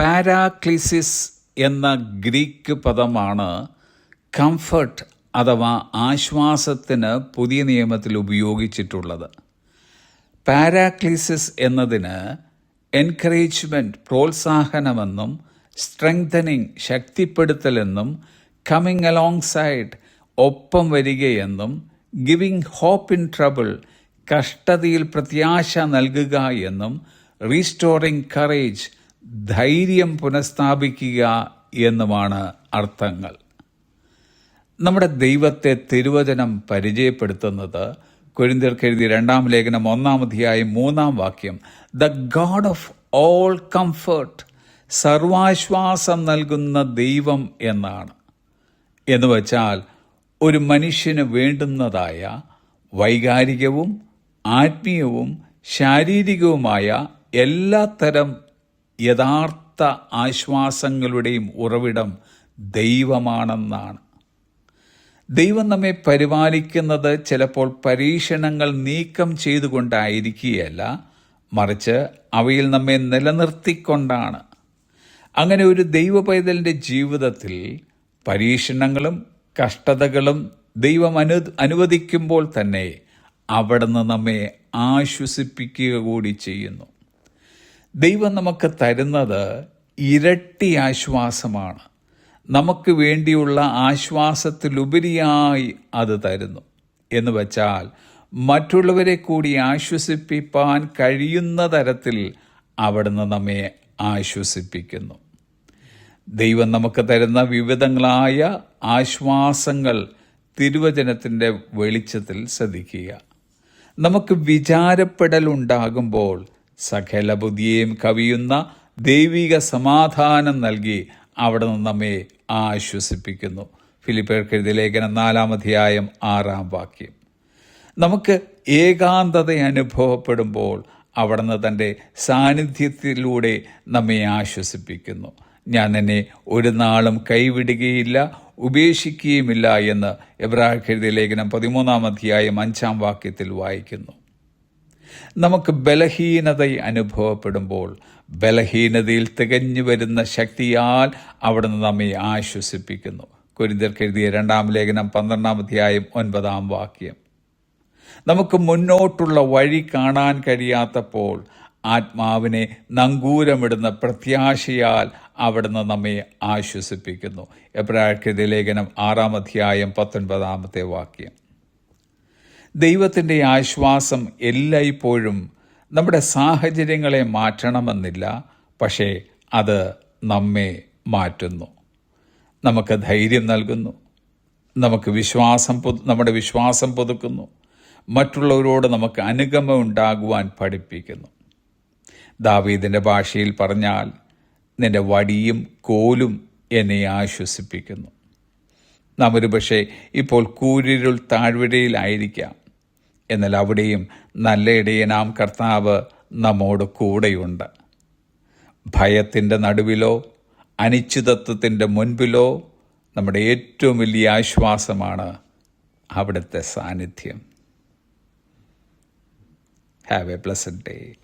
പാരാക്ലിസിസ് എന്ന ഗ്രീക്ക് പദമാണ് കംഫർട്ട് അഥവാ ആശ്വാസത്തിന് പുതിയ നിയമത്തിൽ ഉപയോഗിച്ചിട്ടുള്ളത്. പാരാക്ലിസിസ് എന്നതിന് എൻകറേജ്മെന്റ് പ്രോത്സാഹനമെന്നും സ്ട്രെങ്തനിങ് ശക്തിപ്പെടുത്തലെന്നും കമ്മിങ് അലോങ് സൈഡ് ഒപ്പം വരികയെന്നും ഗിവിംഗ് ഹോപ്പ് ഇൻ ട്രബിൾ കഷ്ടതയിൽ പ്രത്യാശ നൽകുക എന്നും റീസ്റ്റോറിംഗ് കറേജ് ധൈര്യം പുനഃസ്ഥാപിക്കുക എന്നുമാണ് അർത്ഥങ്ങൾ. നമ്മുടെ ദൈവത്തെ തിരുവചനം പരിചയപ്പെടുത്തുന്നത് കൊരിന്തിയർക്ക് എഴുതിയ രണ്ടാം ലേഖനം ഒന്നാം അധ്യായം മൂന്നാം വാക്യം. The God of all comfort സർവാശ്വാസം നൽകുന്ന ദൈവം എന്നാണ്. എന്ന് വച്ചാൽ ഒരു മനുഷ്യന് വേണ്ടുന്നതായ വൈകാരികവും ആത്മീയവും ശാരീരികവുമായ എല്ലാത്തരം യഥാർത്ഥ ആശ്വാസങ്ങളുടെയും ഉറവിടം ദൈവമാണെന്നാണ്. ദൈവം നമ്മെ പരിപാലിക്കുന്നത് ചിലപ്പോൾ പരീക്ഷണങ്ങൾ നീക്കം ചെയ്തുകൊണ്ടായിരിക്കുകയല്ല മറിച്ച് അവയിൽ നമ്മെ നിലനിർത്തിക്കൊണ്ടാണ്. അങ്ങനെ ഒരു ദൈവ പൈതലിന്റെ ജീവിതത്തിൽ പരീക്ഷണങ്ങളും കഷ്ടതകളും ദൈവം അനു അനുവദിക്കുമ്പോൾ തന്നെ അവിടുന്ന് നമ്മെ ആശ്വസിപ്പിക്കുക കൂടി ചെയ്യുന്നു. ദൈവം നമുക്ക് തരുന്നത് ഇരട്ടി ആശ്വാസമാണ്. നമുക്ക് വേണ്ടിയുള്ള ആശ്വാസത്തിലുപരിയായി അത് തരുന്നു. എന്ന് വച്ചാൽ മറ്റുള്ളവരെ കൂടി ആശ്വസിപ്പിപ്പാൻ കഴിയുന്ന തരത്തിൽ അവിടുന്ന് നമ്മെ ആശ്വസിപ്പിക്കുന്നു. ദൈവം നമുക്ക് തരുന്ന വിവിധങ്ങളായ ആശ്വാസങ്ങൾ തിരുവചനത്തിന്റെ വെളിച്ചത്തിൽ ശ്രദ്ധിക്കുക. നമുക്ക് വിചാരപ്പെടലുണ്ടാകുമ്പോൾ സകല ബുദ്ധിയെയും കവിയുന്ന ദൈവിക സമാധാനം നൽകി അവിടെ നിന്ന് നമ്മെ ആശ്വസിപ്പിക്കുന്നു. ഫിലിപ്പേർക്ക് ലേഖനം നാലാം അധ്യായം ആറാം വാക്യം. നമുക്ക് ഏകാന്തത അനുഭവപ്പെടുമ്പോൾ അവിടുന്ന് തന്റെ സാന്നിധ്യത്തിലൂടെ നമ്മെ ആശ്വസിപ്പിക്കുന്നു. ഞാൻ എന്നെ ഒരു നാളും കൈവിടുകയില്ല ഉപേക്ഷിക്കുകയുമില്ല എന്ന് എബ്രാഹിം എഴുതിയ ലേഖനം പതിമൂന്നാം അധ്യായം അഞ്ചാം വാക്യത്തിൽ വായിക്കുന്നു. നമുക്ക് ബലഹീനത അനുഭവപ്പെടുമ്പോൾ ബലഹീനതയിൽ തികഞ്ഞു വരുന്ന ശക്തിയാൽ അവിടുന്ന് നമ്മെ ആശ്വസിപ്പിക്കുന്നു. കുരിന്തർക്ക് എഴുതിയ രണ്ടാം ലേഖനം പന്ത്രണ്ടാം അധ്യായം ഒൻപതാം വാക്യം. നമുക്ക് മുന്നോട്ടുള്ള വഴി കാണാൻ കഴിയാത്തപ്പോൾ ആത്മാവിനെ നങ്കൂരമിടുന്ന പ്രത്യാശയാൽ അവിടുന്ന് നമ്മെ ആശ്വസിപ്പിക്കുന്നു. എബ്രാഴ്ക്കെതിരെ ലേഖനം ആറാം അധ്യായം പത്തൊൻപതാമത്തെ വാക്യം. ദൈവത്തിന്റെ ആശ്വാസം എല്ലായ്പ്പോഴും നമ്മുടെ സാഹചര്യങ്ങളെ മാറ്റണമെന്നില്ല. പക്ഷേ അത് നമ്മെ മാറ്റുന്നു. നമുക്ക് ധൈര്യം നൽകുന്നു. നമുക്ക് വിശ്വാസം നമ്മുടെ വിശ്വാസം പുതുക്കുന്നു. മറ്റുള്ളവരോട് നമുക്ക് അനുഗമ ഉണ്ടാകുവാൻ പഠിപ്പിക്കുന്നു. ദാവീദിന്റെ ഭാഷയിൽ പറഞ്ഞാൽ നിന്റെ വടിയും കോലും എന്നെ ആശ്വസിപ്പിക്കുന്നു. നാം ഒരുപക്ഷെ ഇപ്പോൾ കൂരിരുൾ താഴ്വരയിലായിരിക്കാം എന്നാൽ അവിടെയും നല്ല ഇടയനാം കർത്താവ് നമ്മോട് കൂടെയുണ്ട്. ഭയത്തിന്റെ നടുവിലോ അനിശ്ചിതത്വത്തിന്റെ മുൻപിലോ നമ്മുടെ ഏറ്റവും വലിയ ആശ്വാസമാണ് അവിടുത്തെ സാന്നിധ്യം. Have A pleasant day